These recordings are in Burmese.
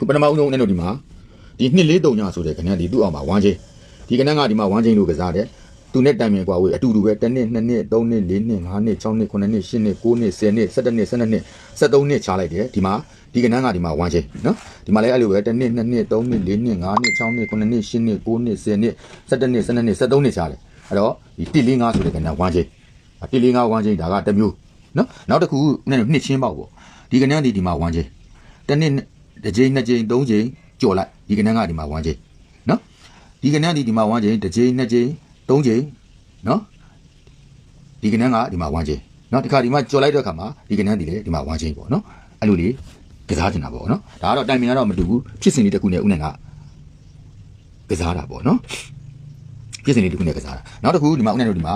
ခုပထမဦးဆုံးဦးနဲ့တို့ဒီမှာဒီနှစ်လေးတုံညာဆိုတဲ့ခဏဒီသူ့အောင်မှာဝမ်းချင်းဒီခဏကဒီမှာဝမ်းချင်းလို့ကစားတယ်သူနဲ့တိုင်ပင်กว่าဝေးအတူတူပဲတစ်နှစ်နှစ်နှစ်သုံးနှစ်လေးနှစ်ငါးနှစ်၆နှစ်ခုနှစ်နှစ်ရှစ်နှစ်ကိုးနှစ်ဆယ်နှစ်၁၇နှစ်၁၂နှစ်၁၃နှစ်ချလိုက်တယ်ဒီမှာဒီကနန်းကဒီမှာဝမ်းချင်းနော်ဒီမှာလည်းအဲ့လိုပဲတစ်နှစ်နှစ်နှစ်သုံးနှစ်လေးနှစ်ငါးနှစ်၆နှစ်ခုနှစ်နှစ်ရှစ်နှစ်ကိုးနှစ်ဆယ်နှစ်၁၇နှစ်၁၂နှစ်၁၃နှစ်ချတယ်အဲ့တော့ဒီ1 4 5ဆိုတဲ့ကနန်းဝမ်းချင်း1 4 5ဝမ်းချင်းဒါကတစ်မျိုးနော်နောက်တစ်ခုနဲ့နှစ်ချင်းပေါက်ပေါ့ဒီကနန်းဒီဒီမှာဝမ်းချင်းတစ်နှစ် တစ်ကြိမ်နှစ်ကြိမ်သုံးကြိမ်ကြော်လိုက်ဒီကနန်းကဒီမှာဝမ်းချင်းနော်ဒီကနန်းဒီဒီမှာဝမ်းချင်းတစ်ကြိမ်နှစ်ကြိမ်သုံးကြိမ်နော်ဒီကနန်းကဒီမှာဝမ်းချင်းနော်ဒီခါဒီမှာကြော်လိုက်တဲ့အခါမှာဒီကနန်းဒီလေဒီမှာဝမ်းချင်းပေါ့နော်အဲ့လိုလေးကစားချင်တာပေါ့နော်ဒါကတော့တိုင်ပင်ကတော့မတူဘူးဖြစ်စဉ်လေးတစ်ခုနဲ့ဥနဲ့ကကစားတာပေါ့နော်ဖြစ်စဉ်လေးတစ်ခုနဲ့ကစားတာနောက်တစ်ခုဒီမှာဥနဲ့တို့ဒီမှာ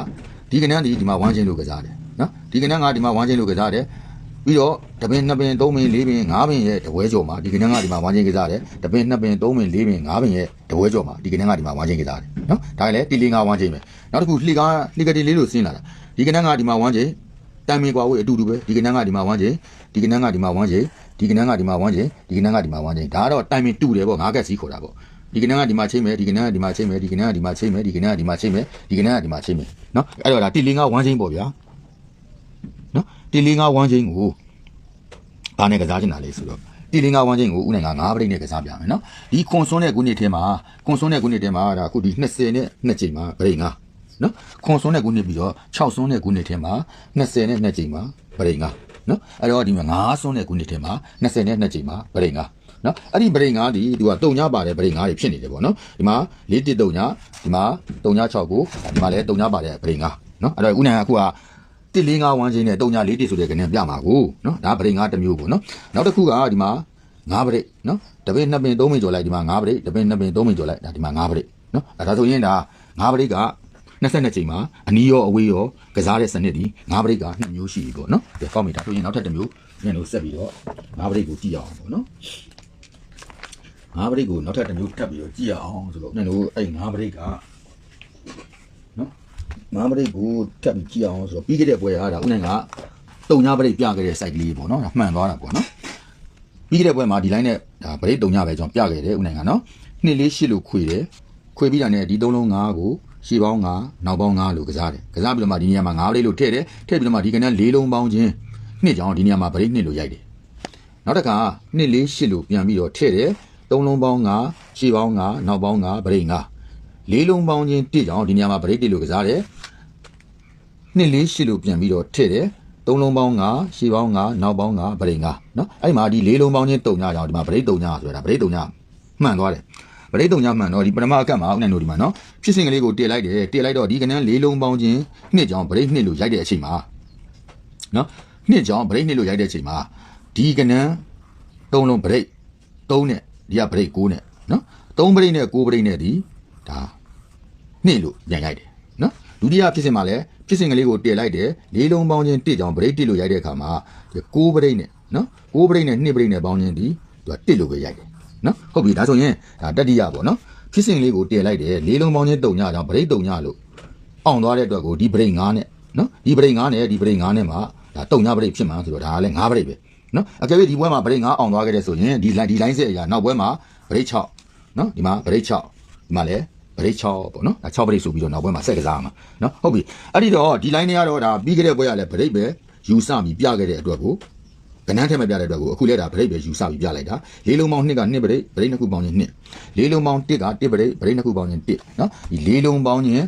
ဒီကနန်းဒီဒီမှာဝမ်းချင်းလို့ကစားတယ်နော်ဒီကနန်းကဒီမှာဝမ်းချင်းလို့ကစားတယ် ပြီးတော့တပင်နှစ်ပင်သုံးပင်လေးပင်ငါးပင်ရဲ့တပွဲကြော်မှာဒီကနန်းကဒီမှာဝမ်းချင်းကစားတယ်တပင်နှစ်ပင်သုံးပင်လေးပင်ငါးပင်ရဲ့တပွဲကြော်မှာဒီကနန်းကဒီမှာဝမ်းချင်းကစားတယ်နော်ဒါလည်းတီလေးငါးဝမ်းချင်းပဲနောက်တစ်ခုလှိကားလှိကတိလေးလို့ဆင်းလာတာဒီကနန်းကဒီမှာဝမ်းချင်းတမ်းမီကွာဝေးအတူတူပဲဒီကနန်းကဒီမှာဝမ်းချင်းဒီကနန်းကဒီမှာဝမ်းချင်းဒီကနန်းကဒီမှာဝမ်းချင်းဒီကနန်းကဒီမှာဝမ်းချင်းဒါကတော့တိုင်မီတူတယ်ပေါ့ငါးကက်စီးခေါ်တာပေါ့ဒီကနန်းကဒီမှာချိန်မယ်ဒီကနန်းကဒီမှာချိန်မယ်ဒီကနန်းကဒီမှာချိန်မယ်ဒီကနန်းကဒီမှာချိန်မယ်ဒီကနန်းကဒီမှာချိန်မယ်နော်အဲ့တော့ဒါတီလေးငါးဝမ်းချင်းပေါ့ဗျာနော် တီလေးငါးဝမ်းချင်းကိုဘာနဲ့ကစားချင်တာလဲဆိုတော့တီလင်္ကာဝမ်းချင်းကိုဦးနိုင်က၅ပရိတ်နဲ့ကစားပြမယ်နော်ဒီခွန်စွန်းတဲ့ခုနှစ်ထဲမှာခွန်စွန်းတဲ့ခုနှစ်ထဲမှာဒါအခုဒီ20နဲ့2ချိန်မှာပရိတ်၅နော်ခွန်စွန်းတဲ့ခုနှစ်ပြီးတော့6စွန်းတဲ့ခုနှစ်ထဲမှာ20နဲ့2ချိန်မှာပရိတ်၅နော်အဲ့တော့ဒီမှာ9စွန်းတဲ့ခုနှစ်ထဲမှာ20နဲ့2ချိန်မှာပရိတ်၅နော်အဲ့ဒီပရိတ်၅ဒီသူကတုံညပါတယ်ပရိတ်၅တွေဖြစ်နေတယ်ပေါ့နော်ဒီမှာ၄တစ်တုံညဒီမှာတုံည6ကိုဒီမှာလည်းတုံညပါတယ်ပရိတ်၅နော်အဲ့တော့ဦးနိုင်ကအခုက တစ်လေးငါးဝမ်းချင်းနဲ့တုံညာလေးတစ်ဆိုတဲ့ကနေပြမှာကိုနော်ဒါပရိတ်ငါးတစ်မျိုးကိုနော်နောက်တစ်ခုကဒီမှာငါးပရိတ်နော်တပင်းနှစ်ပင်သုံးပင်ကျော်လိုက်ဒီမှာငါးပရိတ်တပင်းနှစ်ပင်သုံးပင်ကျော်လိုက်ဒါဒီမှာငါးပရိတ်နော်အဲဒါဆိုရင်ဒါငါးပရိတ်က22ချိန်မှာအနီးရောအဝေးရောကစားတဲ့စနစ်ဒီငါးပရိတ်ကနှစ်မျိုးရှိပြီပေါ့နော်ဒီကောက်မီတာဆိုရင်နောက်ထပ်တစ်မျိုးညနေဆက်ပြီးတော့ငါးပရိတ်ကိုကြည့်အောင်ပေါ့နော်ငါးပရိတ်ကိုနောက်ထပ်တစ်မျိုးထပ်ပြီးတော့ကြည့်အောင်ဆိုတော့ညနေအဲ့ငါးပရိတ်က မဟာပရိတ်ကိုတက်ပြီးကြည့်အောင်ဆိုတော့ပြီးခဲ့တဲ့ပွဲကဒါဦးနိုင်ကတုံညာပရိတ်ပြခဲ့တဲ့ site ကလေးပေါ့နော်ဒါမှန်သွားတာပေါ့နော်ပြီးခဲ့တဲ့ပွဲမှာဒီ line နဲ့ဒါပရိတ်တုံညာပဲကျွန်တော်ပြခဲ့တယ်ဦးနိုင်ကနော်နှစ်လေးရှစ်လို့ခွေတယ်ခွေပြီးတာနဲ့ဒီသုံးလုံး၅ကိုရှေ့ပေါင်း၅နောက်ပေါင်း၅လို့ကစားတယ်ကစားပြီးတော့မှဒီနေရာမှာ၅ပရိတ်လို့ထည့်တယ်ထည့်ပြီးတော့မှဒီကနေ့၄လုံးပေါင်းချင်းနှစ်ကြောင်ဒီနေရာမှာပရိတ်နှစ်လို့ရိုက်တယ်နောက်တစ်ခါနှစ်လေးရှစ်လို့ပြန်ပြီးတော့ထည့်တယ်သုံးလုံးပေါင်း၅ရှေ့ပေါင်း၅နောက်ပေါင်း၅ပရိတ်၅ လေးလုံးပေါင်းချင်းတစ်ကြောင်ဒီနေရာမှာပရိတ်တစ်လို့ကစားတယ်နှစ်လေးရှစ်လို့ပြန်ပြီးတော့ထည့်တယ်သုံးလုံးပေါင်း9ရှည်ပေါင်း9နောက်ပေါင်း9ဗရိတ်9နော်အဲ့ဒီမှာဒီလေးလုံးပေါင်းချင်းတုံညကြောင်ဒီမှာဗရိတ်တုံညဆိုတာဗရိတ်တုံညမှန်သွားတယ်ဗရိတ်တုံညမှန်တော့ဒီပထမအကတ်မှာဦးနိုင်တို့ဒီမှာနော်ဖြစ်စဉ်ကလေးကိုတင်လိုက်တယ်တင်လိုက်တော့ဒီကနန်းလေးလုံးပေါင်းချင်းနှစ်ကြောင်ဗရိတ်နှစ်လို့ရိုက်တဲ့အချိန်မှာနော်နှစ်ကြောင်ဗရိတ်နှစ်လို့ရိုက်တဲ့အချိန်မှာဒီကနန်းသုံးလုံးဗရိတ်သုံးနဲ့ဒီကဗရိတ်9နဲ့နော်သုံးဗရိတ်နဲ့9ဗရိတ်နဲ့ဒီဒါ နှစ်လို့ပြန်ရိုက်တယ်နော်ဒုတိယဖြစ်စဉ်မှာလည်းဖြစ်စဉ်ကလေးကိုတည်လိုက်တယ်လေးလုံးပေါင်းချင်းတစ်ကြောင်ဗရိတ်တစ်လို့ရိုက်တဲ့အခါမှာဒီကိုးဗရိတ်နဲ့နော်ကိုးဗရိတ်နဲ့နှစ်ဗရိတ်နဲ့ပေါင်းချင်းဒီသူကတစ်လို့ပဲရိုက်တယ်နော်ဟုတ်ပြီဒါဆိုရင်ဒါတတိယပေါ့နော်ဖြစ်စဉ်လေးကိုတည်လိုက်တယ်လေးလုံးပေါင်းချင်းတုံညကြောင်ဗရိတ်တုံညလို့အောင်သွားတဲ့အတွက်ကိုဒီဗရိတ်9နဲ့နော်ဒီဗရိတ်9နဲ့ဒီဗရိတ်9နဲ့မှာဒါတုံညဗရိတ်ဖြစ်မှာဆိုတော့ဒါကလည်း9ဗရိတ်ပဲနော်အကယ်၍ဒီဘွဲမှာဗရိတ်9အောင်သွားခဲ့တဲ့ဆိုရင်ဒီ line ဒီ line ဆက်အရာနောက်ဘွဲမှာဗရိတ်6နော်ဒီမှာဗရိတ်6ဒီမှာလည်း ဗရိတ်6ပေါ့နော်ဒါ6ဗရိတ်ဆိုပြီးတော့နောက်ပွဲမှာဆက်ကစားမှာနော်ဟုတ်ပြီအဲ့ဒီတော့ဒီ line တွေကတော့ဒါပြီးခဲ့တဲ့ပွဲကလည်းဗရိတ်ပဲယူဆပြီးပြခဲ့တဲ့အတွက်ကိုကနန်းထဲမှာပြတဲ့အတွက်ကိုအခုလည်းဒါဗရိတ်ပဲယူဆပြီးပြလိုက်တာလေးလုံးပေါင်း2က2ဗရိတ်ဗရိတ်နှစ်ခုပေါင်းချင်း2လေးလုံးပေါင်း1က1ဗရိတ်ဗရိတ်နှစ်ခုပေါင်းချင်း1နော်ဒီလေးလုံးပေါင်းချင်း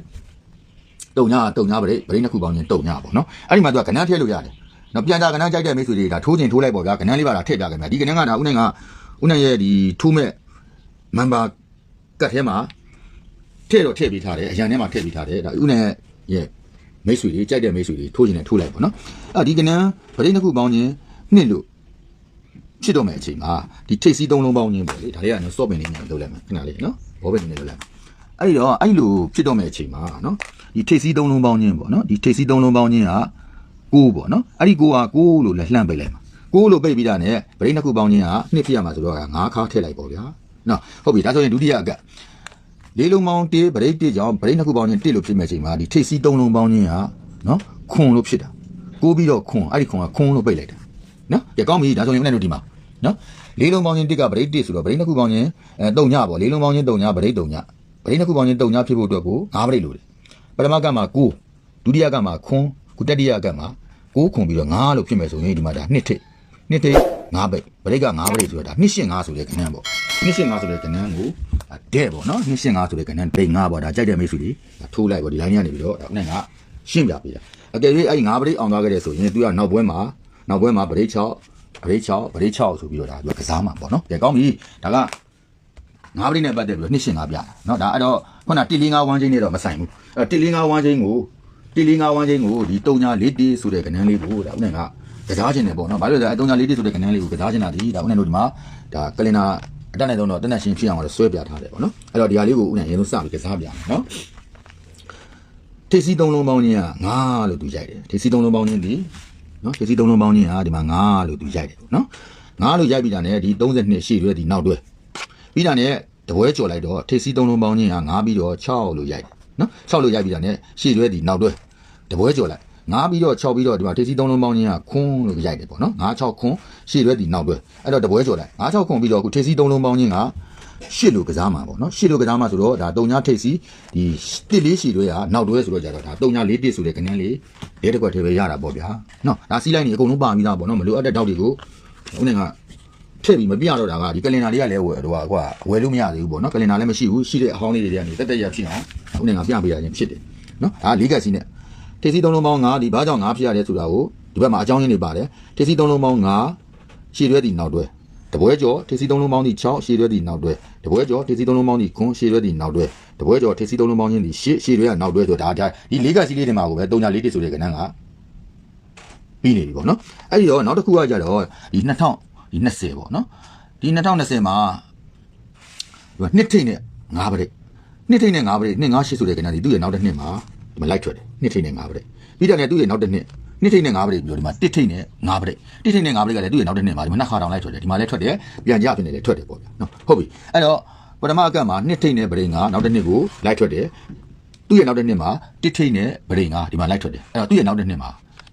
တုံညာတုံညာဗရိတ်ဗရိတ်နှစ်ခုပေါင်းချင်းတုံညာပေါ့နော်အဲ့ဒီမှာသူကကနန်းထည့်လို့ရတယ်နော်ပြန်တာကနန်းကြိုက်တဲ့မိတ်ဆွေတွေဒါထိုးချင်းထိုးလိုက်ပေါ့ဗျာကနန်းလေးပါတာထည့်ပြခဲ့မယ်ဒီကနန်းကဒါဦးနိုင်ကဦးနိုင်ရဲ့ဒီထိုးမဲ့မန်ဘာကတ်ထဲမှာ ထည့်တော့ထည့်ပေးထားတယ်အရန်ထဲမှာထည့်ပေးထားတယ်ဒါဥနဲ့ရဲ့မိတ်ဆွေတွေကြိုက်တဲ့မိတ်ဆွေတွေထိုးခြင်းနဲ့ထိုးလိုက်ပါနော်အဲ့ဒီကနန်းဗရိတ်နှစ်ခုပေါင်းခြင်းနှစ်လို့ဖြစ်တော့မယ်အချိန်မှာဒီထိတ်စီးသုံးလုံးပေါင်းခြင်းပေါ့လေဒါလေးကနော်စော့ပင်လေးနဲ့လုပ်လိုက်မယ်ခဏလေးနော်ဘောပင်လေးနဲ့လုပ်လိုက်မယ်အဲ့ဒီတော့အဲ့လိုဖြစ်တော့မယ်အချိန်မှာနော်ဒီထိတ်စီးသုံးလုံးပေါင်းခြင်းပေါ့နော်ဒီထိတ်စီးသုံးလုံးပေါင်းခြင်းကကိုးပေါ့နော်အဲ့ဒီကိုးကကိုးလို့လည်းလှမ်းပိတ်လိုက်မှာကိုးလို့ပိတ်ပြီးတာနဲ့ဗရိတ်နှစ်ခုပေါင်းခြင်းကနှစ်ဖြစ်ရမှာဆိုတော့ငါးခါထည့်လိုက်ပေါ့ဗျာနော်ဟုတ်ပြီဒါဆိုရင်ဒုတိယအကတ် လေးလုံးပေါင်းတေးဗရိတ်တေးကြောင့်ဗရိတ်နှစ်ခုပေါင်းချင်းတစ်လို့ဖြစ်မဲ့ချိန်မှာဒီထိတ်စီးသုံးလုံးပေါင်းချင်းဟာနော်ခွန်လို့ဖြစ်တာကိုးပြီးတော့ခွန်အဲ့ဒီခွန်ကခွန်လို့ပိတ်လိုက်တာနော်ကြကောင်းပြီဒါဆိုရင်ဦးနဲ့တို့ဒီမှာနော်လေးလုံးပေါင်းချင်းတစ်ကပရိတ်တစ်ဆိုတော့ပရိတ်နှစ်ခုပေါင်းချင်းအဲတုံညပေါ့လေးလုံးပေါင်းချင်းတုံညပရိတ်တုံညပရိတ်နှစ်ခုပေါင်းချင်းတုံညဖြစ်ဖို့အတွက်ကို၅ပရိတ်လိုတယ်ပထမကမှ9ဒုတိယကမှခွန်းခုတတိယကမှ6ခွန်ပြီးတော့9လို့ဖြစ်မယ်ဆိုရင်ဒီမှာဒါနှစ်ထိပ်နှစ်ထိပ်9ပိတ်ပရိတ်က9ပရိတ်ဆိုတော့ဒါနှစ်ရှင်း9ဆိုတဲ့ခဏန်းပေါ့နှစ်ရှင်း9ဆိုတဲ့ခဏန်းကို တဲ့ပေါ့နော်နှစ်ရှင်း9ဆိုတဲ့ခဏန်းပိတ်9ပေါ့ဒါကြိုက်တဲ့မိတ်ဆွေတွေထိုးလိုက်ပေါ့ဒီ line ကနေပြီးတော့ဒါနဲ့ကရှင်းပြပေးတာအကယ်၍အဲ့9ပရိတ်အောင်သွားခဲ့တဲ့ဆိုရင်သူကနောက်ပွဲမှာနောက်ပွဲမှာပရိတ်6ပရိတ်6ပရိတ်6ဆိုပြီးတော့ဒါသူကကစားမှာပေါ့နော်ကဲကောင်းပြီဒါကငါးပရိနဲ့ပတ်သက်ပြီးတော့နှစ်ရှင်ငါပြတာเนาะဒါအဲ့တော့ခုန145ဝန်းချင်းနဲ့တော့မဆိုင်ဘူးအဲ့145ဝန်းချင်းကို145ဝန်းချင်းကိုဒီ3ညာ4တီဆိုတဲ့ကဏ္ဍလေးကိုဒါဥနဲ့ကကစားခြင်းတယ်ပေါ့နော်ဘာလို့လဲဆိုတော့3ညာ4တီဆိုတဲ့ကဏ္ဍလေးကိုကစားခြင်းတာဒီဒါဥနဲ့တို့ဒီမှာဒါကလင်နာ အတက်နိုင်ဆုံးတော့တက်နေရှင်ဖြစ်အောင်တော့ဆွဲပြထားတယ်ပေါ့နော်အဲ့တော့ဒီဟာလေးကိုဥနဲ့အရင်ဆုံးစပြီးကစားပြမယ်နော်ထိပ်စီးသုံးလုံးပေါင်းချင်းက9လို့သူကြိုက်တယ်ထိပ်စီးသုံးလုံးပေါင်းချင်းဒီနော်ထိပ်စီးသုံးလုံးပေါင်းချင်းဟာဒီမှာ9လို့သူကြိုက်တယ်ပေါ့နော်9လို့ရိုက်ပြီးတာ ਨੇ ဒီ32ရှေ့ရွဲဒီနောက်တွဲပြီးတာနဲ့တပွဲကြော်လိုက်တော့ထိပ်စီးသုံးလုံးပေါင်းချင်းဟာ9ပြီးတော့6လို့ရိုက်တယ်နော်6လို့ရိုက်ပြီးတာနဲ့ရှေ့တွဲဒီနောက်တွဲတပွဲကြော်လိုက် 9ပြီးတော့6ပြီးတော့ဒီမှာထိပ်စီးသုံးလုံးပေါင်းချင်းဟာခွန်းလို့ရိုက်တယ်ပေါ့နော်9 6ခွန်းရှေ့တွဲဒီနောက်တွဲအဲ့တော့တပွဲကြော်လိုက်9 6ခွန်းပြီးတော့အခုထိပ်စီးသုံးလုံးပေါင်းချင်းကရှစ်လို့ကစားမှာပေါ့နော်ရှစ်လို့ကစားမှာဆိုတော့ဒါတုံညာထိပ်စီးဒီတစ်လေးရှည်တွဲကနောက်တွဲဆိုတော့ကြတော့ဒါတုံညာလေးတစ်ဆိုတဲ့ကနန်းလေးလေးတစ်ခွက်ထဲပဲရတာပေါ့ဗျာနော်ဒါစီးလိုက်နေအကုန်လုံးပါပြီးသားပေါ့နော်မလိုအပ်တဲ့တောက်တွေကိုဦးနေကထည့်ပြီးမပြတော့တာကဒီကလင်နာလေးကလည်းဟိုဟိုကွာဝယ်လို့မရသေးဘူးပေါ့နော်ကလင်နာလည်းမရှိဘူးရှိတဲ့အဟောင်းလေးတွေကနေတက်တက်ရဖြစ်အောင်ဦးနေငါပြပေးရခြင်းဖြစ်တယ်နော်ဒါလေးကက်စီနဲ့ ထေစီသုံးလုံးပေါင်း9ဒီဘာကြောင့်9ဖြစ်ရလဲဆိုတာကိုဒီဘက်မှာအကြောင်းရင်းတွေပါတယ်ထေစီသုံးလုံးပေါင်း9ရှည်ရွဲသည့်နောက်တွဲတပွဲကျော်ထေစီသုံးလုံးပေါင်းသည့်6ရှည်ရွဲသည့်နောက်တွဲတပွဲကျော်ထေစီသုံးလုံးပေါင်းသည့်9ရှည်ရွဲသည့်နောက်တွဲတပွဲကျော်ထေစီသုံးလုံးပေါင်းခြင်းသည့်ရှည်ရှည်ရွဲကနောက်တွဲဆိုတာဒါဒီလေးကက်စီလေးတွေမှာကိုပဲ3ညာလေးတစ်ဆိုတဲ့ကဏ္ဍကပြီးနေပြီပေါ့နော်အဲ့ဒီတော့နောက်တစ်ခုကကြတော့ဒီ2000ဒီ20ပေါ့နော်ဒီ2020မှာဒီမှာနှစ်ထိတ်နဲ့၅ပရိတ်နှစ်ထိတ်နဲ့၅ပရိတ်နှစ်၅ရှစ်ဆိုတဲ့ကဏ္ဍဒီသူ့ရဲ့နောက်တစ်နှစ်မှာ ဒီမှာလိုက်ထွက်တယ်နှစ်ထိတ်နဲ့၅ပရိတ်ပြီးတော့လည်းသူ့ရဲ့နောက်တစ်နှစ်နှစ်ထိတ်နဲ့၅ပရိတ်ပြီးတော့ဒီမှာတစ်ထိတ်နဲ့၅ပရိတ်တစ်ထိတ်နဲ့၅ပရိတ်ကလည်းသူ့ရဲ့နောက်တစ်နှစ်မှာဒီမှာနှစ်ခါတောင်လိုက်ထွက်တယ်ဒီမှာလည်းထွက်တယ်ပြန်ကြဖြစ်နေတယ်ထွက်တယ်ပေါ့ဗျာနော်ဟုတ်ပြီအဲ့တော့ပထမအကန့်မှာနှစ်ထိတ်နဲ့ပရိတ်ကနောက်တစ်နှစ်ကိုလိုက်ထွက်တယ်သူ့ရဲ့နောက်တစ်နှစ်မှာတစ်ထိတ်နဲ့ပရိတ်ကဒီမှာလိုက်ထွက်တယ်အဲ့တော့သူ့ရဲ့နောက်တစ်နှစ်မှာ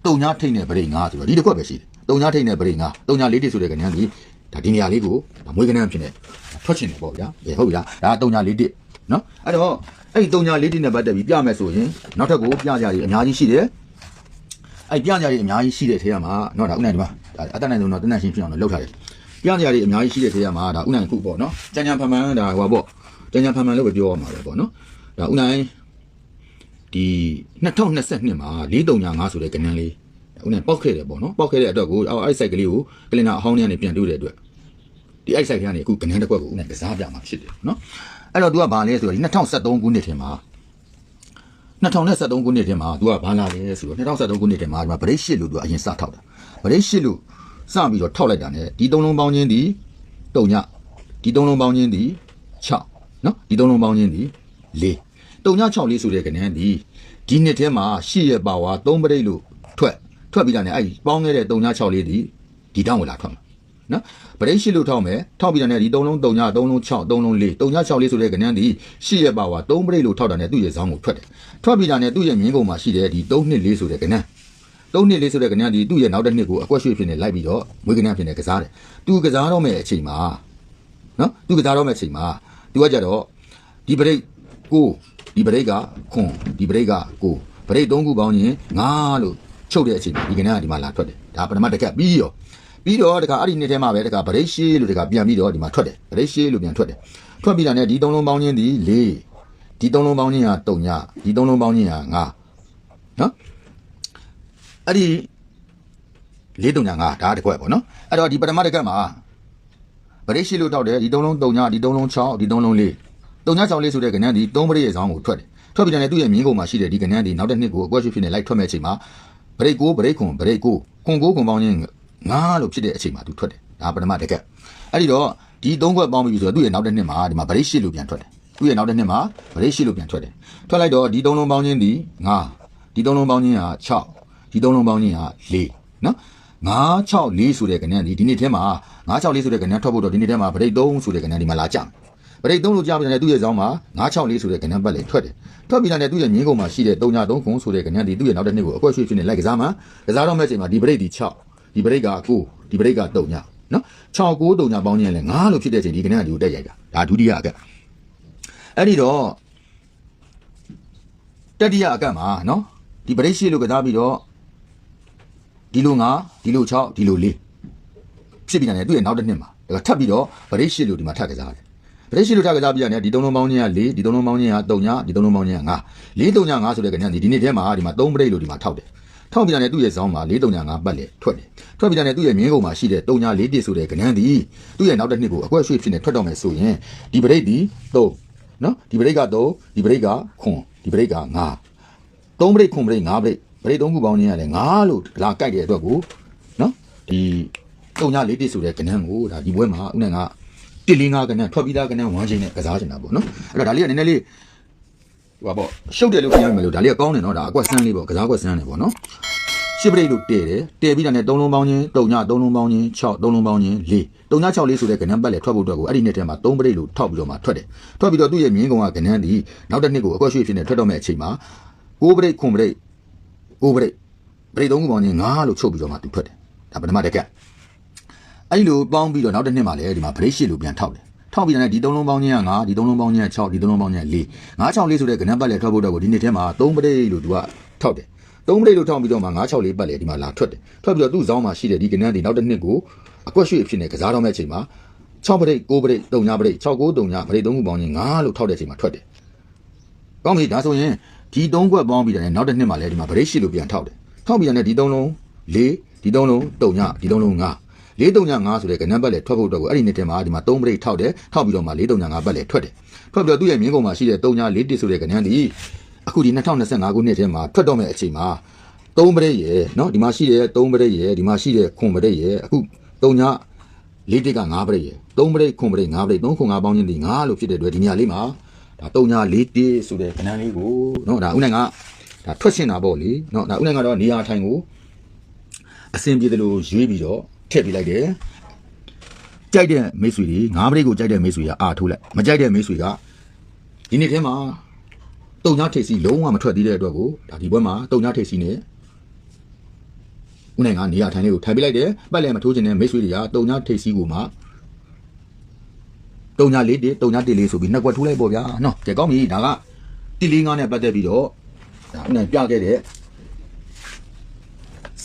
တုံညာထိတ်နဲ့ပရိတ်ကဆိုတော့ဒီတစ်ခွက်ပဲရှိတယ်တုံညာထိတ်နဲ့ပရိတ်ကတုံညာလေးတိဆိုတဲ့ကဏ္ဍဒီဒါဒီနေရာလေးကိုဒါမွေးကနန်းဖြစ်နေထွက်ချင်တယ်ပေါ့ဗျာဘယ်ဟုတ်ပြီလားဒါတုံညာလေးတစ် နော်အဲ့တော့အဲ့ဒီတုံညာလေးတစ်နဲ့ပတ်သက်ပြီးပြမယ်ဆိုရင်နောက်ထပ်ကိုပြကြရည်အများကြီးရှိတယ်အဲ့ပြကြရည်အများကြီးရှိတဲ့ထဲမှာနော်ဒါဥနိုင်ဒီမှာဒါအတတ်နိုင်ဆုံးတော့တနက်ရှင်းဖြစ်အောင်လို့လုပ်ထားတယ်ပြကြရည်အများကြီးရှိတဲ့ထဲမှာဒါဥနိုင်ခုပေါ့နော်ကြံကြံဖန်ဖန်ဒါဟိုပါပေါ့ကြံကြံဖန်ဖန်လို့ပဲပြောရမှာပဲပေါ့နော်ဒါဥနိုင်ဒီ2022မှာ435ဆိုတဲ့ကဏ္ဍလေးဥနိုင်ပောက်ခဲ့တယ်ပေါ့နော်ပောက်ခဲ့တဲ့အတွက်ကိုအဲ့ site ကလေးကိုကလင်နာအဟောင်းထဲကနေပြန်တွေ့တဲ့အတွက်ဒီအိုက်ဆိုင်ကနေအခုကနန်းတစ်ခွက်ကိုဦးနဲ့ကစားပြမှာဖြစ်တယ်နော် အဲ့တော့ तू ကဘာလဲဆိုတော့ဒီ2013ခုနှစ်ထဲမှာ2013ခုနှစ်ထဲမှာ तू ကဘာလာလဲဆိုတော့2013ခုနှစ်ထဲမှာဒီမှာဗရိတ်ရှစ်လို့ तू အရင်စထောက်တာဗရိတ်ရှစ်လို့စပြီးတော့ထောက်လိုက်တာ ਨੇ ဒီသုံးလုံးပေါင်းချင်းဒီတုံညဒီသုံးလုံးပေါင်းချင်းဒီ6နော်ဒီသုံးလုံးပေါင်းချင်းဒီ4တုံည6လေးဆိုတဲ့ကနန်းဒီဒီနှစ်ထဲမှာရှစ်ရဲ့ပါဝါ3ပရိတ်လို့ထွက်ထွက်ပြီးတာ ਨੇ အဲ့ဒီပေါင်းခဲ့တဲ့တုံည6လေးဒီဒီတောင်းဝင်လာထွက်မှာ နော်ဗရိတ်ရှိလို့ထောက်မယ်ထောက်ပြီးတဲ့ဒီ3လုံး3ည3လုံး6 3လုံး4 3ည6လေးဆိုတဲ့ကဏ္ဍဒီရှိရပါဝါ3ဗရိတ်လို့ထောက်တာနဲ့သူ့ရဲ့ဇောင်းကိုထွက်တယ်ထွက်ပြီးတာနဲ့သူ့ရဲ့မြင်းကုန်မှာရှိတဲ့ဒီ3နှစ်လေးဆိုတဲ့ကဏ္ဍ3နှစ်လေးဆိုတဲ့ကဏ္ဍဒီသူ့ရဲ့နောက်တစ်နှစ်ကိုအကွက်ရွှေ့ဖြစ်နေလိုက်ပြီးတော့မွေးကဏ္ဍဖြစ်နေကစားတယ်သူကစားတော့မဲ့အချိန်မှာနော်သူကစားတော့မဲ့အချိန်မှာသူကကြတော့ဒီဗရိတ်ကိုဒီဗရိတ်ကခွန်ဒီဗရိတ်ကကိုဗရိတ်3ခုပေါင်းရင်9လို့ချုပ်တဲ့အချိန်မှာဒီကဏ္ဍကဒီမှာလာထွက်တယ်ဒါပထမတစ်ကက်ပြီးရော ပြီးတော့တခါအဲ့ဒီနှစ်ထဲမှာပဲတခါဗရိတ်ရှိလို့တခါပြန်ပြီးတော့ဒီမှာထွက်တယ်ဗရိတ်ရှိလို့ပြန်ထွက်တယ်ထွက်ပြီးတာနဲ့ဒီသုံးလုံးပေါင်းချင်းဒီ၄ဒီသုံးလုံးပေါင်းချင်းဟာ3ညဒီသုံးလုံးပေါင်းချင်းဟာ9နော်အဲ့ဒီ၄3ည9ဒါတစ်ခွက်ပေါ့နော်အဲ့တော့ဒီပထမတစ်ခက်မှာဗရိတ်ရှိလို့ထောက်တယ်ဒီသုံးလုံး3ညဒီသုံးလုံး6ဒီသုံးလုံး4 3ည6လေးဆိုတဲ့ကဏ္ဍဒီ3ဗရိတ်ရဲ့ဇောင်းကိုထွက်တယ်ထွက်ပြီးတာနဲ့သူ့ရဲ့မြင်းကုန်မှာရှိတဲ့ဒီကဏ္ဍဒီနောက်တစ်နှစ်ကိုအကွက်ရှိဖြစ်နေလိုက်ထွက်မဲ့အချိန်မှာဗရိတ်ကိုဗရိတ်ခွန်ဗရိတ်ကိုခွန်ကိုခွန်ပေါင်းချင်း ငါလို့ဖြစ်တဲ့အချိန်မှာသူထွက်တယ်ဒါပထမတကက်အဲ့ဒီတော့ဒီသုံးခွက်ပေါင်းပြီးဆိုတော့သူ့ရဲ့နောက်တစ်နှစ်မှာဒီမှာဗရိတ်ရှိလို့ပြန်ထွက်တယ်သူ့ရဲ့နောက်တစ်နှစ်မှာဗရိတ်ရှိလို့ပြန်ထွက်တယ်ထွက်လိုက်တော့ဒီသုံးလုံးပေါင်းချင်းဒီငါဒီသုံးလုံးပေါင်းချင်းဟာ6ဒီသုံးလုံးပေါင်းချင်းဟာ4နော်9 6 4ဆိုတဲ့ကဏ္ဍဒီဒီနေ့ထဲမှာ9 6 4ဆိုတဲ့ကဏ္ဍထွက်ဖို့တော့ဒီနေ့ထဲမှာဗရိတ်3ဆိုတဲ့ကဏ္ဍဒီမှာလာကြဗရိတ်3လို့ကြားပြီးတယ်သူ့ရဲ့ဇောင်းမှာ9 6 4ဆိုတဲ့ကဏ္ဍပတ်လေထွက်တယ်ထွက်ပြီးတဲ့သူ့ရဲ့မြင်းကုန်မှာရှိတဲ့3ည3ခုဆိုတဲ့ကဏ္ဍဒီသူ့ရဲ့နောက်တစ်နှစ်ကိုအကွက်ရွှေ့ဖြစ်နေလိုက်ကစားမှာကစားတော့မဲ့အချိန်မှာဒီဗရိတ်ဒီ6 ဒီဘရိတ်က9ဒီဘရိတ်က3ညနော်6 9တုံညာပေါင်းခြင်းလည်း9လို့ဖြစ်တဲ့အချိန်ဒီကနေ့ကဒီကိုတက်ရိုက်တာဒါဒုတိယအကက်အဲ့ဒီတော့တတိယအကက်မှာနော်ဒီပရိရှိလို့ကစားပြီးတော့ဒီလို9ဒီလို6ဒီလို4ဖြစ်ပြီးတယ်သူ့ရဲ့နောက်တစ်နှစ်မှာဒါကထပ်ပြီးတော့ပရိရှိလို့ဒီမှာထပ်ကစားတယ်ပရိရှိလို့ထပ်ကစားပြီးရတယ်ဒီသုံးလုံးပေါင်းခြင်းက4ဒီသုံးလုံးပေါင်းခြင်းက3ညာဒီသုံးလုံးပေါင်းခြင်းက9 4 3ညာ9ဆိုတဲ့ကနေ့ဒီနေ့ထဲမှာဒီမှာ3ပရိလို့ဒီမှာထောက်တယ် ထောက်ပြီးတယ်သူ့ရဲ့ဇောင်းမှာ4 3ညာ9ပတ်လေထွက်တယ်ထွက်ပြီးတယ်သူ့ရဲ့မြင်းကုန်မှာရှိတဲ့3ညာ4တစ်ဆိုတဲ့ကနေ့ဒီသူ့ရဲ့နောက်တစ်နှစ်ကိုအကွက်ရွှေ့ဖြစ်နေထွက်တော့မယ်ဆိုရင်ဒီပရိဒီ3နော်ဒီပရိက3ဒီပရိကခွန်ဒီပရိက9 3ပရိခွန်ပရိ5ပရိပရိ3ခုပေါင်းခြင်းကလည်း9လို့လာကြိုက်တဲ့အတွက်ကိုနော်ဒီ3ညာ4တစ်ဆိုတဲ့ကနေ့ကိုဒါဒီဘွဲမှာဥနဲ့ကတစ်လေးငါကနေ့ထွက်ပြီးသားကနေ့ဝမ်းချင်းနဲ့ကစားချင်တာပေါ့နော်အဲ့တော့ဒါလေးကနည်းနည်းလေး ဟိုပါပေါ့ရှုပ်တယ်လို့ပြောရမယ်လို့ဒါလေးကကောင်းတယ်နော်ဒါအကွက်ဆန်းလေးပေါ့ကစားကွက်ဆန်းတယ်ပေါ့နော်ရှစ်ပရိတ်လို့တည့်တယ်တည့်ပြီးတာနဲ့၃လုံးပေါင်းချင်း၃ည၃လုံးပေါင်းချင်း6၃လုံးပေါင်းချင်း၄၃ည6လေးဆိုတဲ့ကဏ္ဍပတ်လေထွက်ဖို့အတွက်ကိုအဲ့ဒီနှစ်ထဲမှာ၃ပရိတ်လို့ထောက်ပြီးတော့မှထွက်တယ်ထွက်ပြီးတော့သူ့ရဲ့မြင်းကုံကကဏ္ဍဒီနောက်တစ်နှစ်ကိုအကွက်ရွှေ့ဖြစ်နေထွက်တော့မဲ့အချိန်မှာ၉ပရိတ်9ပရိတ်9ပရိတ်ပရိတ်၃ခုပေါင်းချင်း9လို့ချုပ်ပြီးတော့မှသူထွက်တယ်ဒါပထမတက်ကအဲ့ဒီလိုပေါင်းပြီးတော့နောက်တစ်နှစ်မှာလည်းဒီမှာပရိတ်ရှစ်လို့ပြန်ထောက်တယ် ထောက်ပြီးတဲ့ဒီသုံးလုံးပေါင်းချင်းက9ဒီသုံးလုံးပေါင်းချင်းက6ဒီသုံးလုံးပေါင်းချင်းက4 9 6လေးဆိုတဲ့ကဏ္ဍပတ်လေထွက်ဖို့အတွက်ကိုဒီနှစ်ထဲမှာ3ပရိတ်လို့သူကထောက်တယ်3ပရိတ်လို့ထောက်ပြီးတော့မှ9 6လေးပတ်လေဒီမှာလာထွက်တယ်ထွက်ပြီးတော့သူ့ဇောင်းမှာရှိတဲ့ဒီကဏ္ဍဒီနောက်တစ်နှစ်ကိုအကွက်ရွှေ့အဖြစ်နဲ့ကစားတော့မဲ့အချိန်မှာ6ပရိတ်9ပရိတ်3ညပရိတ်6 9 3ညပရိတ်3ခုပေါင်းချင်း9လို့ထောက်တဲ့အချိန်မှာထွက်တယ်ကောင်းပြီဒါဆိုရင်ဒီ3ခွက်ပေါင်းပြီးတဲ့နောက်တစ်နှစ်မှာလည်းဒီမှာပရိတ်ရှိလို့ပြန်ထောက်တယ်ထောက်ပြီးတဲ့ဒီ3လုံး4ဒီ3လုံး3ညဒီ3လုံး9 435ဆိုတဲ့ကဏ္ဍပတ်လေထွက်ဖို့အတွက်ကိုအဲ့ဒီနှစ်ထဲမှာဒီမှာ3ပရိတ်ထောက်တယ်ထောက်ပြီးတော့မှ435ပတ်လေထွက်တယ်ထွက်ပြီးတော့သူ့ရဲ့မြင်းကုံမှာရှိတဲ့3ည4တစ်ဆိုတဲ့ကဏ္ဍဒီအခုဒီ2025ခုနှစ်ထဲမှာထွက်တော့မဲ့အချိန်မှာ3ပရိတ်ရယ်เนาะဒီမှာရှိတဲ့3ပရိတ်ရယ်ဒီမှာရှိတဲ့ခွန်ပရိတ်ရယ်အခု3ည4တစ်က5ပရိတ်ရယ်3ပရိတ်ခွန်ပရိတ်5ပရိတ်3ခွန်5ပေါင်းချင်းဒီ5လို့ဖြစ်တဲ့အတွက်ဒီနေရာလေးမှာဒါ3ည4တစ်ဆိုတဲ့ကဏ္ဍလေးကိုเนาะဒါဥနိုင်ကဒါထွက်ရှင်တာပေါ့လေเนาะဒါဥနိုင်ကတော့နေရာထိုင်ကိုအဆင်ပြေတယ်လို့ရွေးပြီးတော့ ထည့်ပေးလိုက်တယ်ကြိုက်တဲ့မိတ်ဆွေတွေငါးပရိတ်ကိုကြိုက်တဲ့မိတ်ဆွေကအာထိုးလိုက်မကြိုက်တဲ့မိတ်ဆွေကဒီနေ့ထဲမှာတုံညာထိပ်စီလုံးဝမထွက်သေးတဲ့အတွက်ကိုဒါဒီဘက်မှာတုံညာထိပ်စီနဲ့ဦးနိုင်ကနေရာထိုင်လေးကိုထိုင်ပေးလိုက်တယ်ပတ်လည်းမထိုးခြင်းနဲ့မိတ်ဆွေတွေကတုံညာထိပ်စီကိုမှတုံညာလေးတစ်တုံညာတစ်လေးဆိုပြီးနှစ်ကွက်ထိုးလိုက်ပေါ့ဗျာနော်ကြဲကောင်းပြီဒါကတစ်လေးငါးနဲ့ပတ်သက်ပြီးတော့ဒါဦးနိုင်ပြခဲ့တဲ့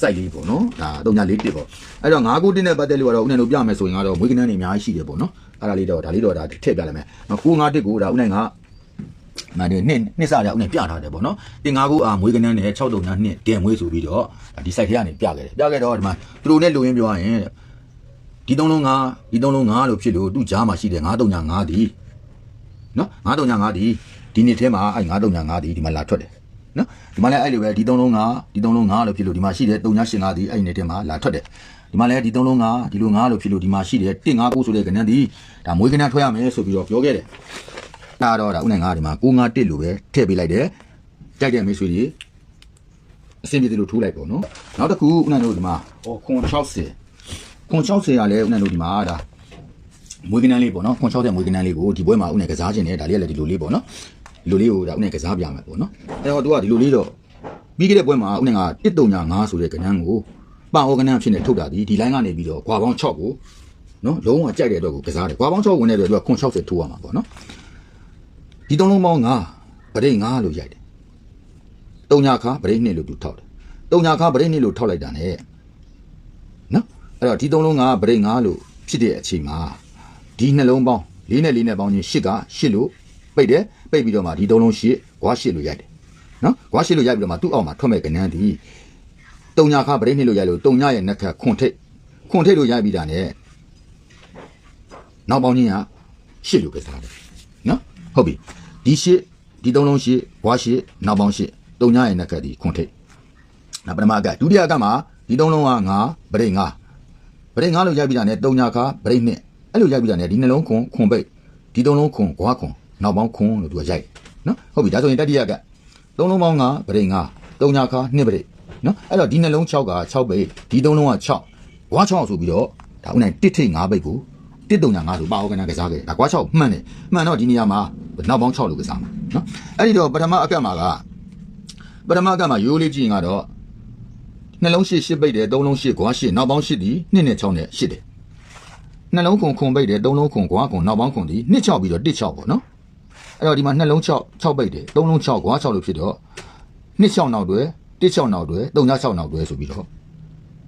စိုက်လေးပေါ့နော်ဒါတုံညာလေးတစ်ပေါ့အဲ့တော့ငါးခုတစ်နဲ့ပတ်သက်လို့ကတော့ဦးနိုင်တို့ပြမယ်ဆိုရင်ကတော့မွေးကနန်းတွေအများကြီးရှိတယ်ပေါ့နော်အဲ့ဒါလေးတော့ဒါလေးတော့ဒါထည့်ပြလိုက်မယ်နော်ကိုငါးတစ်ကိုဒါဦးနိုင်ကမန်ဒီနှစ်နှစ်စရာဦးနိုင်ပြထားတယ်ပေါ့နော်တင်ငါးခုအာမွေးကနန်းနဲ့6တုံညာနှစ်တင်မွေးဆိုပြီးတော့ဒီစိုက်ထဲကနေပြခဲ့တယ်ပြခဲ့တော့ဒီမှာသူတို့နဲ့လူရင်းပြောရရင်ဒီသုံးလုံးငါးဒီသုံးလုံးငါးလို့ဖြစ်လို့သူ့ကြားမှာရှိတဲ့ငါးတုံညာငါးဒီနော်ငါးတုံညာငါးဒီဒီနှစ်ထဲမှာအဲ့ငါးတုံညာငါးဒီဒီမှာလာထွက်တယ် နော်ဒီမှာလည်းအဲ့လိုပဲဒီသုံးလုံးငါးဒီသုံးလုံးငါးလို့ဖြစ်လို့ဒီမှာရှိတဲ့တုံညာရှင်ငါးဒီအဲ့ဒီနှစ်ထဲမှာလာထွက်တယ်ဒီမှာလည်းဒီသုံးလုံးငါးဒီလိုငါးလို့ဖြစ်လို့ဒီမှာရှိတဲ့1 5 9ဆိုတဲ့ကဏ္ဍဒီဒါမွေးကဏ္ဍထွက်ရမယ်ဆိုပြီးတော့ပြောခဲ့တယ်ဒါတော့ဒါဥနိုင်ငါးဒီမှာ9 5 1လို့ပဲထည့်ပေးလိုက်တယ်ကြိုက်တဲ့မိတ်ဆွေတွေအဆင်ပြေတယ်လို့ထိုးလိုက်ပေါ့နော်နောက်တစ်ခုဥနိုင်တို့ဒီမှာဟောခွန်60ခွန်60ရလဲဥနိုင်တို့ဒီမှာဒါမွေးကနန်းလေးပေါ့နော်ခွန်60မွေးကနန်းလေးကိုဒီဘွဲမှာဥနိုင်ကစားခြင်းနဲ့ဒါလေးကလည်းဒီလိုလေးပေါ့နော်ဒီ လိုလေးကိုဒါဥနိုင်ကစားပြမယ်ပေါ့နော်အဲ့တော့သူကဒီလိုလေးတော့ပြီးခဲ့တဲ့ဘွဲမှာဥနိုင်က135ဆိုတဲ့ကနန်းကိုပါအောကနန်းဖြစ်နေထုတ်တာဒီဒီလိုင်းကနေပြီးတော့ခွာပေါင်း6ကိုနော်လုံးဝကြိုက်တဲ့အတွက်ကိုကစားတယ်ခွာပေါင်း6ဝင်တဲ့အတွက်သူကခွန်60ထိုးရမှာပေါ့နော်ဒီသုံးလုံးပေါင်း9ပရိတ်9လို့ရိုက်တယ်တုံညာခါပရိတ်2လို့သူထောက်တယ်တုံညာခါပရိတ်2လို့ထောက်လိုက်တာ ਨੇ နော်အဲ့တော့ဒီသုံးလုံးကပရိတ်9လို့ဖြစ်တဲ့အချိန်မှာဒီနှလုံးပေါင်း၄နဲ့၄နဲ့ပေါင်းချင်း8က8လို့ပိတ်တယ် ပိတ်ပြီးတော့မှဒီသုံးလုံး8ဂွား8လို့ရိုက်တယ်နော်ဂွား8လို့ရိုက်ပြီးတော့မှသူ့အောက်မှာထွက်မဲ့ကနန်းဒီတုံညာခါပရိတ်2လို့ရိုက်လို့တုံညာရဲ့နက်ခတ်ခွန်ထိတ်ခွန်ထိတ်လို့ရိုက်ပြီးတာ ਨੇ နောက်ပေါင်းချင်းက8လို့ပဲစားတယ်နော်ဟုတ်ပြီဒီ8ဒီသုံးလုံး8ဂွား8နောက်ပေါင်း8တုံညာရဲ့နက်ခတ်ဒီခွန်ထိတ်နောက်ပထမအကဒုတိယအကမှာဒီသုံးလုံးက9ပရိတ်9ဗရိတ်ငါးလို့ရိုက်ပြီးတာနဲ့တုံညာခါဗရိတ်နှစ်အဲ့လိုရိုက်ပြီးတာနဲ့ဒီနှလုံးခွန်ခွန်ပိတ်ဒီသုံးလုံးခွန်ဂွားခွန် နောက်ပေါင်းခွန်လို့သူကရိုက်နော်ဟုတ်ပြီဒါဆိုရင်တတိယကသုံးလုံးပေါင်းကဗရိတ်ငါးတုံညာခါနှစ်ဗရိတ်နော်အဲ့တော့ဒီနှလုံး6က6ပိတ်ဒီသုံးလုံးက6ဂွား6ဆိုပြီးတော့ဒါဥနိုင်တစ်ထိတ်5ပိတ်ကိုတစ်တုံညာ5ဆိုပါအောင်ကနကစားခဲ့ဒါဂွား6မှန်တယ်မှန်တော့ဒီနေရာမှာနောက်ပေါင်း6လို့ကစားမှာနော်အဲ့ဒီတော့ပထမအကတ်မှာကပထမအကတ်မှာရိုးလေးကြည့်ရင်ကတော့နှလုံးရှစ်ရှစ်ပိတ်တယ်သုံးလုံးရှစ်ခွာရှစ်နောက်ပေါင်းရှစ်ဒီနှစ်နဲ့6နဲ့ရှစ်တယ်နှလုံးခွန်ခွန်ပိတ်တယ်သုံးလုံးခွန်ကွာခွန်နောက်ပေါင်းခွန်ဒီနှစ်6ပြီးတော့တစ်6ပေါ့နော် အဲ့တော့ဒီမှာနှလုံး6 6ပိတ်တယ်သုံးလုံး6ကွာ6လို့ဖြစ်တော့နှစ်6နောက်တွဲတစ်6နောက်တွဲသုံး6နောက်တွဲဆိုပြီးတော့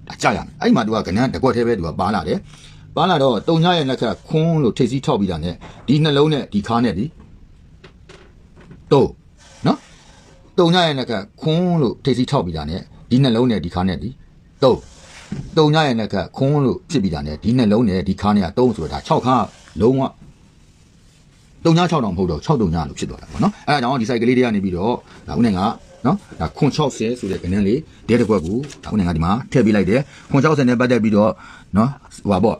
ဒါကြရမယ်အဲ့ဒီမှာသူကကဏ္ဍတကွက်သေးပဲသူကပါလာတယ်ပါလာတော့တုံညရဲ့နှက်ကခွန်းလို့ထိပ်စီးထောက်ပြီးတာနဲ့ဒီနှလုံးနဲ့ဒီခါနဲ့ဒီတော့နော်တုံညရဲ့နှက်ကခွန်းလို့ထိပ်စီးထောက်ပြီးတာနဲ့ဒီနှလုံးနဲ့ဒီခါနဲ့ဒီတော့တုံညရဲ့နှက်ကခွန်းလို့ဖြစ်ပြီးတာ ਨੇ ဒီနှလုံးနဲ့ဒီခါနဲ့က3ဆိုတာ6ခါလုံးဝ တုံည6တောင်မဟုတ်တော့6တုံညလို့ဖြစ်သွားတာပေါ့နော်အဲဒါကြောင့်ဒီ site ကလေးတွေကနေပြီးတော့ဒါဦးနိုင်ကနော်ဒါခွန်60ဆိုတဲ့ကဏ္ဍလေးဒဲတစ်ခွက်ကိုဒါဦးနိုင်ကဒီမှာထည့်ပေးလိုက်တယ်ခွန်60နဲ့ပတ်သက်ပြီးတော့နော်ဟိုပါပေါ့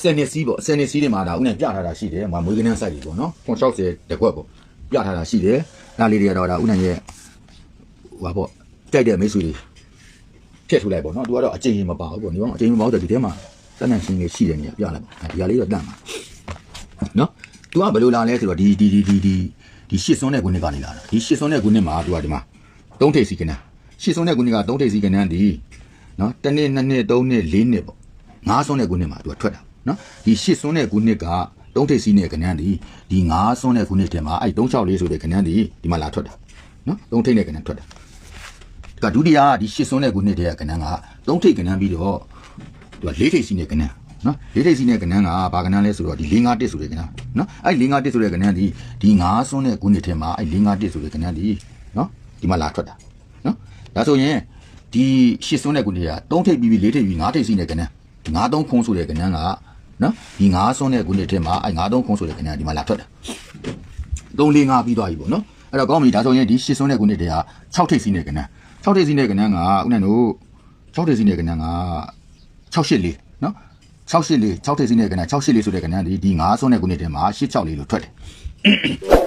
စနစ်စီးပေါ့စနစ်စီးတွေမှာဒါဦးနိုင်ပြထားတာရှိတယ်ဟိုမွေးကနန်း site တွေပေါ့နော်ခွန်60တစ်ခွက်ပေါ့ပြထားတာရှိတယ်ဒါလေးတွေကတော့ဒါဦးနိုင်ရဲ့ဟိုပါပေါ့တိုက်တဲ့မိတ်ဆွေတွေဖြည့်ထူလိုက်ပေါ့နော်သူကတော့အကျဉ်းကြီးမပါဘူးပေါ့ဒီကောင်အကျဉ်းကြီးမပါဘူးဆိုတော့ဒီထဲမှာတန်တန်ရှင်းလေးရှိတယ်နေရာပြလိုက်ပါဒီဟာလေးတော့တန့်ပါနော် သူကဘယ်လိုလာလဲဆိုတော့ဒီဒီဒီဒီဒီဒီရှစ်စွန်းတဲ့ခုနှစ်ကနေလာတာဒီရှစ်စွန်းတဲ့ခုနှစ်မှာသူကဒီမှာသုံးထိပ်စီကနန်းရှစ်စွန်းတဲ့ခုနှစ်ကသုံးထိပ်စီကနန်းဒီနော်တစ်နှစ်နှစ်နှစ်သုံးနှစ်လေးနှစ်ပေါ့ငါးစွန်းတဲ့ခုနှစ်မှာသူကထွက်တာနော်ဒီရှစ်စွန်းတဲ့ခုနှစ်ကသုံးထိပ်စီနဲ့ကနန်းဒီဒီငါးစွန်းတဲ့ခုနှစ်ထဲမှာအဲ့364ဆိုတဲ့ကနန်းဒီဒီမှာလာထွက်တာနော်သုံးထိပ်နဲ့ကနန်းထွက်တာကဒုတိယဒီရှစ်စွန်းတဲ့ခုနှစ်တည်းကကဏ္ဍကသုံးထိပ်ကဏ္ဍပြီးတော့သူကလေးထိပ်စီနဲ့ကဏ္ဍ နော်လေးထိပ်စီနဲ့ကဏ္ဍကဘာကဏ္ဍလဲဆိုတော့ဒီ၄၅တစ်ဆိုတဲ့ကဏ္ဍနော်အဲ့၄၅တစ်ဆိုတဲ့ကဏ္ဍဒီဒီ၅စွန်းတဲ့ခုနှစ်ထဲမှာအဲ့၄၅တစ်ဆိုတဲ့ကဏ္ဍဒီနော်ဒီမှာလာထွက်တာနော်ဒါဆိုရင်ဒီရှစ်စွန်းတဲ့ခုနှစ်ကသုံးထိပ်ပြီးပြီးလေးထိပ်ပြီး၅ထိပ်စီနဲ့ကဏ္ဍ၅သုံးခုံးဆိုတဲ့ကဏ္ဍကနော်ဒီ၅စွန်းတဲ့ခုနှစ်ထဲမှာအဲ့၅သုံးခုံးဆိုတဲ့ကဏ္ဍဒီမှာလာထွက်တာ3 4 5ပြီးသွားပြီပေါ့နော်အဲ့တော့ကောင်းပြီဒါဆိုရင်ဒီရှစ်စွန်းတဲ့ခုနှစ်တည်းက6ထိပ်စီးနဲ့ကဏ္ဍ6ထိပ်စီးနဲ့ကဏ္ဍကဦးနိုင်တို့6ထိပ်စီးနဲ့ကဏ္ဍက684နော် 684 6ထိပ်စီးနဲ့ကဏ္ဍ684ဆိုတဲ့ကဏ္ဍဒီဒီ9စွန်းတဲ့ခုနှစ်တည်းမှာ864လို့ထွက်တယ်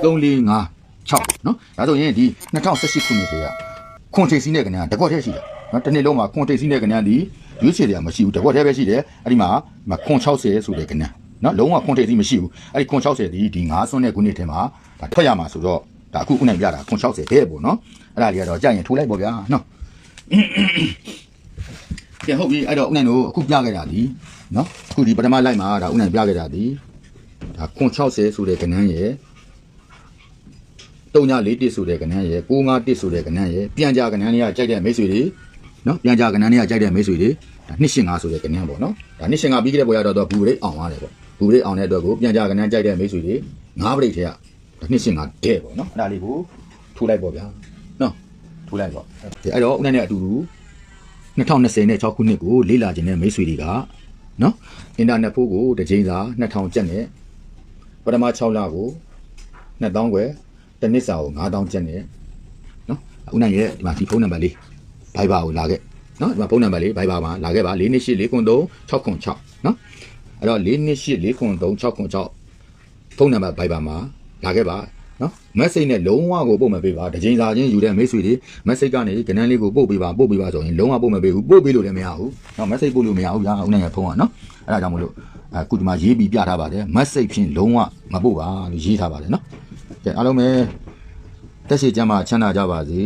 3 4 5 6နော်ဒါဆိုရင်ဒီ2018ခုနှစ်တည်းကခွန်ထိပ်စီးနဲ့ကဏ္ဍတကွက်တည်းရှိတယ်နော်တစ်နှစ်လုံးမှာခွန်ထိပ်စီးနဲ့ကဏ္ဍဒီရွေးချယ်တယ်မရှိဘူးတကွက်တည်းပဲရှိတယ်အဲ့ဒီမှာဒီမှာခွန်60ဆိုတဲ့ကဏ္ဍနော်လုံးဝခွန်ထိပ်စီးမရှိဘူးအဲ့ဒီခွန်60ဒီဒီ9စွန်းတဲ့ခုနှစ်တည်းမှာဒါထွက်ရမှာဆိုတော့ဒါအခုဥနိုင်ပြတာခွန်60ပဲပေါ့နော်အဲ့ဒါလေးကတော့ကြာရင်ထိုးလိုက်ပေါ့ဗျာနော် ကဲဟုတ်ပြီအဲ့တော့ဥနိုင်တို့အခုပြခဲ့တာဒီနော်အခုဒီပထမလိုက်မှာဒါဥနိုင်ပြခဲ့တာဒီဒါခွန်60ဆိုတဲ့ကဏ္ဍရဲ့341ဆိုတဲ့ကဏ္ဍရဲ့951ဆိုတဲ့ကဏ္ဍရဲ့ပြန်ကြကဏ္ဍတွေကကြိုက်တဲ့မိတ်ဆွေတွေနော်ပြန်ကြကဏ္ဍတွေကကြိုက်တဲ့မိတ်ဆွေတွေဒါ285ဆိုတဲ့ကဏ္ဍပေါ့နော်ဒါ285ပြီးခဲ့တဲ့ဘွယ်ရတော့တော့ဘူရိတ်အောင်သွားတယ်ပေါ့ဘူရိတ်အောင်တဲ့အတွက်ကိုပြန်ကြကဏ္ဍကြိုက်တဲ့မိတ်ဆွေတွေ9ပရိတ်ထဲကဒါ285တဲ့ပေါ့နော်အဲ့ဒါလေးကိုထိုးလိုက်ပေါ့ဗျာနော်ထိုးလိုက်ပေါ့ဒီအဲ့တော့ဥနိုင်နဲ့အတူတူ 2020နဲ့6ခုနှစ်ကိုလေ့လာခြင်းတဲ့မိတ်ဆွေတွေကနော်အင်တာနက်ဖို့ကိုတစ်ချိန်စာ2000ကျပ်နဲ့ပထမ6လကို2000ခွဲတစ်နှစ်စာကို9000ကျပ်နဲ့နော်ဦးနိုင်ရဲ့ဒီမှာဒီဖုန်းနံပါတ်လေး Viber ကိုလာခဲ့နော်ဒီမှာဖုန်းနံပါတ်လေး Viber မှာလာခဲ့ပါ428 493 606နော်အဲ့တော့428 493 606ဖုန်းနံပါတ် Viber မှာလာခဲ့ပါ နော် message နဲ့လုံးဝကိုပို့မပေးပါတစ်ချိန်စာချင်းယူတဲ့မိတ်ဆွေတွေ message ကနေကဏ္ဍလေးကိုပို့ပေးပါပို့ပေးပါဆိုရင်လုံးဝပို့မပေးဘူးပို့ပေးလို့လည်းမရဘူးနော် message ပို့လို့မရဘူးညာဦးနိုင်ငံဖုန်းကနော်အဲ့ဒါကြောင့်မလို့အခုဒီမှာရေးပြီးပြထားပါတယ် message ဖြင့်လုံးဝမပို့ပါလို့ရေးထားပါတယ်နော်ကဲအားလုံးပဲတက်ရှိကြမှာချမ်းသာကြပါစေ